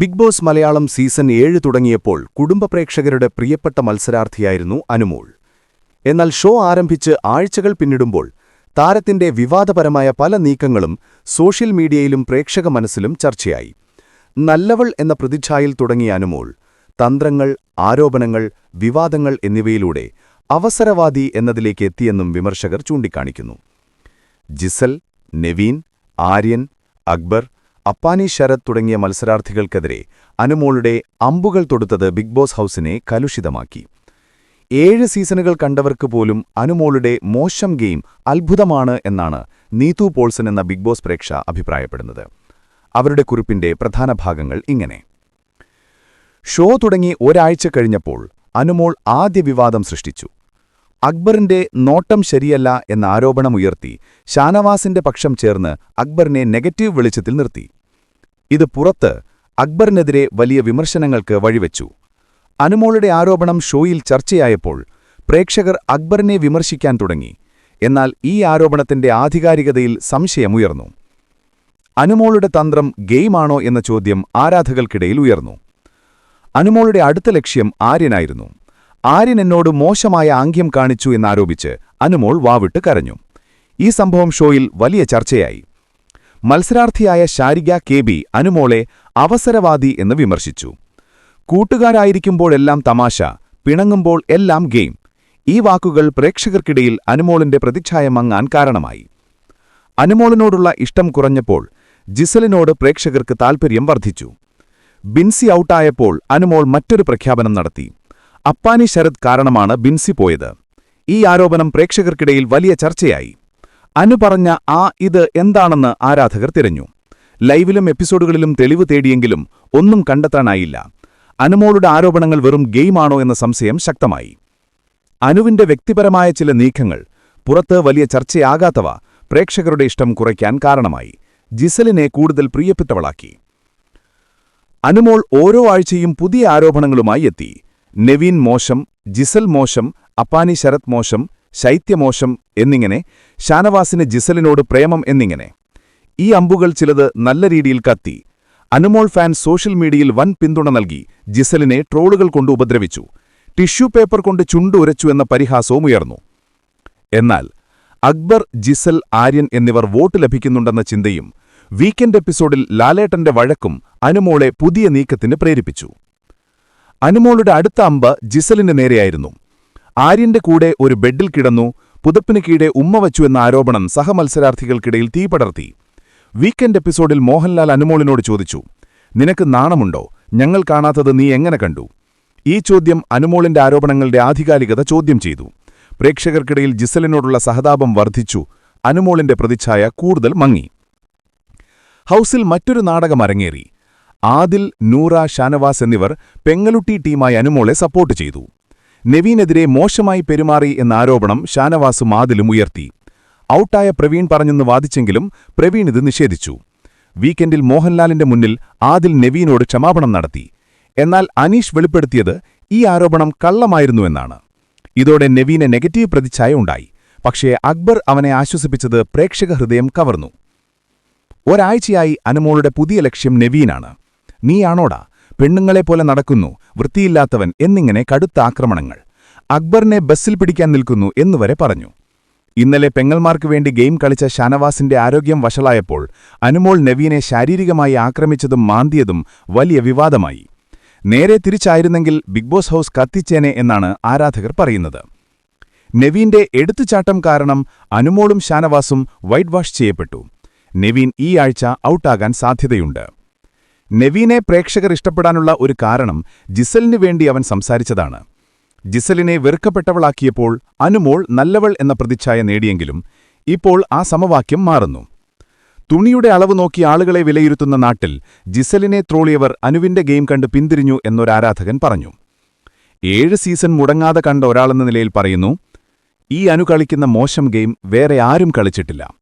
Big boss Malayalam season ഏഴ് തുടങ്ങിയപ്പോൾ കുടുംബ പ്രേക്ഷകരുടെ പ്രിയപ്പെട്ട മത്സരാർത്ഥിയായിരുന്നു അനുമോൾ. എന്നാൽ ഷോ ആരംഭിച്ച് ആഴ്ചകൾ പിന്നിടുമ്പോൾ താരത്തിന്റെ വിവാദപരമായ പല നീക്കങ്ങളും സോഷ്യൽ മീഡിയയിലും പ്രേക്ഷക മനസ്സിലും ചർച്ചയായി. നല്ലവൾ എന്ന പ്രതിച്ഛായിൽ തുടങ്ങിയ അനുമോൾ തന്ത്രങ്ങൾ ആരോപണങ്ങൾ വിവാദങ്ങൾ എന്നിവയിലൂടെ അവസരവാദി എന്നതിലേക്ക് എത്തിയെന്നും വിമർശകർ ചൂണ്ടിക്കാണിക്കുന്നു. ജിസൽ നെവീൻ ആര്യൻ അക്ബർ അപ്പാനി ശരത് തുടങ്ങിയ മത്സരാർത്ഥികൾക്കെതിരെ അനുമോളുടെ അമ്പുകൾ തൊടുത്തത് ബിഗ് ബോസ് ഹൌസിനെ കലുഷിതമാക്കി. ഏഴ് സീസണുകൾ കണ്ടവർക്ക് പോലും അനുമോളുടെ മോശം ഗെയിം അത്ഭുതമാണ് എന്നാണ് നീതു പോൾസൺ എന്ന ബിഗ് ബോസ് പ്രേക്ഷ അഭിപ്രായപ്പെടുന്നത്. അവരുടെ കുറിപ്പിന്റെ പ്രധാന ഭാഗങ്ങൾ ഇങ്ങനെ. ഷോ തുടങ്ങി ഒരാഴ്ച കഴിഞ്ഞപ്പോൾ അനുമോൾ ആദ്യ വിവാദം സൃഷ്ടിച്ചു. അക്ബറിന്റെ നോട്ടം ശരിയല്ല എന്ന ആരോപണമുയർത്തി ഷാനവാസിന്റെ പക്ഷം ചേർന്ന് അക്ബറിനെ നെഗറ്റീവ് വെളിച്ചത്തിൽ നിർത്തി. ഇത് പുറത്ത് അക്ബറിനെതിരെ വലിയ വിമർശനങ്ങൾക്ക് വഴിവെച്ചു. അനുമോളുടെ ആരോപണം ഷോയിൽ ചർച്ചയായപ്പോൾ പ്രേക്ഷകർ അക്ബറിനെ വിമർശിക്കാൻ തുടങ്ങി. എന്നാൽ ഈ ആരോപണത്തിന്റെ ആധികാരികതയിൽ സംശയമുയർന്നു. അനുമോളുടെ തന്ത്രം ഗെയിമാണോ എന്ന ചോദ്യം ആരാധകർക്കിടയിൽ ഉയർന്നു. അനുമോളുടെ അടുത്ത ലക്ഷ്യം ആര്യനായിരുന്നു. ആര്യൻ എന്നോട് മോശമായ ആംഗ്യം കാണിച്ചു എന്നാരോപിച്ച് അനുമോൾ വാവിട്ട് കരഞ്ഞു. ഈ സംഭവം ഷോയിൽ വലിയ ചർച്ചയായി. മത്സരാർത്ഥിയായ ശാരിക കെ ബി അനുമോളെ അവസരവാദി എന്ന് വിമർശിച്ചു. കൂട്ടുകാരായിരിക്കുമ്പോഴെല്ലാം തമാശ പിണങ്ങുമ്പോൾ എല്ലാം ഗെയിം. ഈ വാക്കുകൾ പ്രേക്ഷകർക്കിടയിൽ അനുമോളിന്റെ പ്രതിച്ഛായ മങ്ങാൻ കാരണമായി. അനുമോളിനോടുള്ള ഇഷ്ടം കുറഞ്ഞപ്പോൾ ജിസലിനോട് പ്രേക്ഷകർക്ക് താൽപ്പര്യം വർദ്ധിച്ചു. ബിൻസി ഔട്ടായപ്പോൾ അനുമോൾ മറ്റൊരു പ്രഖ്യാപനം നടത്തി. അപ്പാനി ശരത് കാരണമാണ് ബിൻസി പോയത്. ഈ ആരോപണം പ്രേക്ഷകർക്കിടയിൽ വലിയ ചർച്ചയായി. അനു പറഞ്ഞ ആ ഇത് എന്താണെന്ന് ആരാധകർ തിരഞ്ഞു. ലൈവിലും എപ്പിസോഡുകളിലും തെളിവ് തേടിയെങ്കിലും ഒന്നും കണ്ടെത്താനായില്ല. അനുമോളുടെ ആരോപണങ്ങൾ വെറും ഗെയിമാണോ എന്ന സംശയം ശക്തമായി. അനുവിന്റെ വ്യക്തിപരമായ ചില നീക്കങ്ങൾ പുറത്ത് വലിയ ചർച്ചയാകാത്തവ പ്രേക്ഷകരുടെ ഇഷ്ടം കുറയ്ക്കാൻ കാരണമായി. ജിസലിനെ കൂടുതൽ പ്രിയപ്പെട്ടവളാക്കി. അനുമോൾ ഓരോ ആഴ്ചയും പുതിയ ആരോപണങ്ങളുമായി എത്തി. നെവീൻ മോശം ജിസൽ മോശം അപ്പാനി ശരത് മോശം ശൈത്യമോശം എന്നിങ്ങനെ ഷാനവാസിന് ജിസലിനോട് പ്രേമം എന്നിങ്ങനെ. ഈ അമ്പുകൾ ചിലത് നല്ല രീതിയിൽ കത്തി. അനുമോൾ ഫാൻ സോഷ്യൽ മീഡിയയിൽ വൻ പിന്തുണ നൽകി. ജിസലിനെ ട്രോളുകൾ കൊണ്ട് ഉപദ്രവിച്ചു. ടിഷ്യൂ പേപ്പർ കൊണ്ട് ചുണ്ടുരച്ചു എന്ന പരിഹാസവും ഉയർന്നു. എന്നാൽ അക്ബർ ജിസൽ ആര്യൻ എന്നിവർ വോട്ട് ലഭിക്കുന്നുണ്ടെന്ന ചിന്തയും വീക്കെൻഡ് എപ്പിസോഡിൽ ലാലേട്ടന്റെ വഴക്കും അനുമോളെ പുതിയ നീക്കത്തിന് പ്രേരിപ്പിച്ചു. അനുമോളുടെ അടുത്ത അമ്പ ജിസലിന് നേരെയായിരുന്നു. ആര്യന്റെ കൂടെ ഒരു ബെഡിൽ കിടന്നു പുതപ്പിന് കീഴെ ഉമ്മ വച്ചു എന്ന ആരോപണം സഹമത്സരാർത്ഥികൾക്കിടയിൽ തീപടർത്തി വീക്കെൻഡ് എപ്പിസോഡിൽ മോഹൻലാൽ അനുമോളിനോട് ചോദിച്ചു നിനക്ക് നാണമുണ്ടോ? ഞങ്ങൾ കാണാത്തത് നീ എങ്ങനെ കണ്ടു? ഈ ചോദ്യം അനുമോളിന്റെ ആരോപണങ്ങളുടെ ആധികാരികത ചോദ്യം ചെയ്തു. പ്രേക്ഷകർക്കിടയിൽ ജിസലിനോടുള്ള സഹതാപം വർദ്ധിച്ചു അനുമോളിന്റെ പ്രതിച്ഛായ കൂടുതൽ മങ്ങി. ഹൌസിൽ മറ്റൊരു നാടകം അരങ്ങേറി. ആദിൽ നൂറ ഷാനവാസ് എന്നിവർ പെങ്ങലുട്ടി ടീമായി അനുമോളെ സപ്പോർട്ട് ചെയ്തു. നെവീനെതിരെ മോശമായി പെരുമാറി എന്ന ആരോപണം ഷാനവാസ് മാതിലും ഉയർത്തി. ഔട്ടായ പ്രവീൺ പറഞ്ഞെന്ന് വാദിച്ചെങ്കിലും പ്രവീൺ ഇത് നിഷേധിച്ചു. വീക്കെൻഡിൽ മോഹൻലാലിന്റെ മുന്നിൽ ആദിൽ നെവീനോട് ക്ഷമാപണം നടത്തി. എന്നാൽ അനീഷ് വെളിപ്പെടുത്തിയത് ഈ ആരോപണം കള്ളമായിരുന്നുവെന്നാണ് ഇതോടെ നെവീന് നെഗറ്റീവ് പ്രതിച്ഛായ ഉണ്ടായി. പക്ഷേ അക്ബർ അവനെ ആശ്വസിപ്പിച്ചത് പ്രേക്ഷക ഹൃദയം കവർന്നു. ഒരാഴ്ചയായി അനുമോളുടെ പുതിയ ലക്ഷ്യം നെവീനാണ്. നീയാണോടാ? പെണ്ണുങ്ങളെപ്പോലെ നടക്കുന്നു വൃത്തിയില്ലാത്തവൻ എന്നിങ്ങനെ കടുത്ത ആക്രമണങ്ങൾ. അക്ബറിനെ ബസ്സിൽ പിടിക്കാൻ നിൽക്കുന്നു എന്നുവരെ പറഞ്ഞു. ഇന്നലെ പെങ്ങൾമാർക്ക് വേണ്ടി ഗെയിം കളിച്ച ഷാനവാസിന്റെ ആരോഗ്യം വഷളായപ്പോൾ അനുമോൾ നവീനെ ശാരീരികമായി ആക്രമിച്ചതും മാന്തിയതും വലിയ വിവാദമായി. നേരെ തിരിച്ചായിരുന്നെങ്കിൽ ബിഗ് ബോസ് ഹൌസ് കത്തിച്ചേനെ എന്നാണ് ആരാധകർ പറയുന്നത്. നെവീന്റെ എടുത്തുചാട്ടം കാരണം അനുമോളും ഷാനവാസും വൈറ്റ് വാഷ് ചെയ്യപ്പെട്ടു. നെവീൻ ഈ ആഴ്ച ഔട്ടാകാൻ സാധ്യതയുണ്ട്. നെവീനെ പ്രേക്ഷകർ ഇഷ്ടപ്പെടാനുള്ള ഒരു കാരണം ജിസലിനു വേണ്ടി അവൻ സംസാരിച്ചതാണ്. ജിസലിനെ വെറുക്കപ്പെട്ടവളാക്കിയപ്പോൾ അനുമോൾ നല്ലവൾ എന്ന പ്രതിച്ഛായ നേടിയെങ്കിലും ഇപ്പോൾ ആ സമവാക്യം മാറുന്നു. തുണിയുടെ അളവ് നോക്കി ആളുകളെ വിലയിരുത്തുന്ന നാട്ടിൽ ജിസലിനെ ത്രോളിയവർ അനുവിന്റെ ഗെയിം കണ്ട് പിന്തിരിഞ്ഞു എന്നൊരാരാധകൻ പറഞ്ഞു. ഏഴ് സീസൺ മുടങ്ങാതെ കണ്ട ഒരാളെന്ന നിലയിൽ പറയുന്നു ഈ അനു കളിക്കുന്ന മോശം ഗെയിം വേറെ ആരും കളിച്ചിട്ടില്ല.